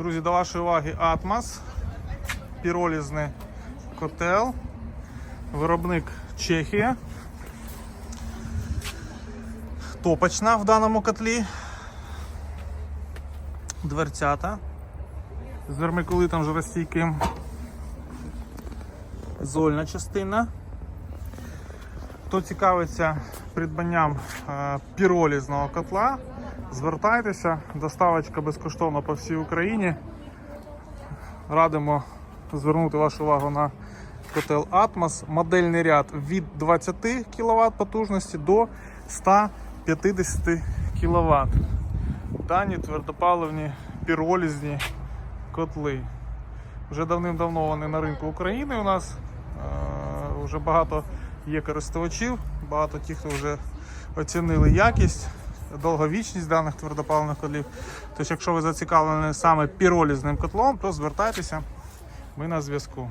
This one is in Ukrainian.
Друзі, до вашої уваги Атмас, піролізний котел, виробник Чехія. Топочна в даному котлі. Дверцята з вермикулитом жоростійким. Зольна частина. Хто цікавиться придбанням е, піролізного котла, звертайтеся, доставочка безкоштовна по всій Україні. Радимо звернути вашу увагу на котел Atmos. Модельний ряд від 20 кВт потужності до 150 кВт. Дані твердопаливні піролізні котли. Вже давним-давно вони на ринку України у нас. Е, Вже багато є користувачів, багато тих, хто вже оцінили якість, довговічність даних твердопаливних котлів. Тож, якщо ви зацікавлені саме піролізним котлом, то звертайтеся, ми на зв'язку.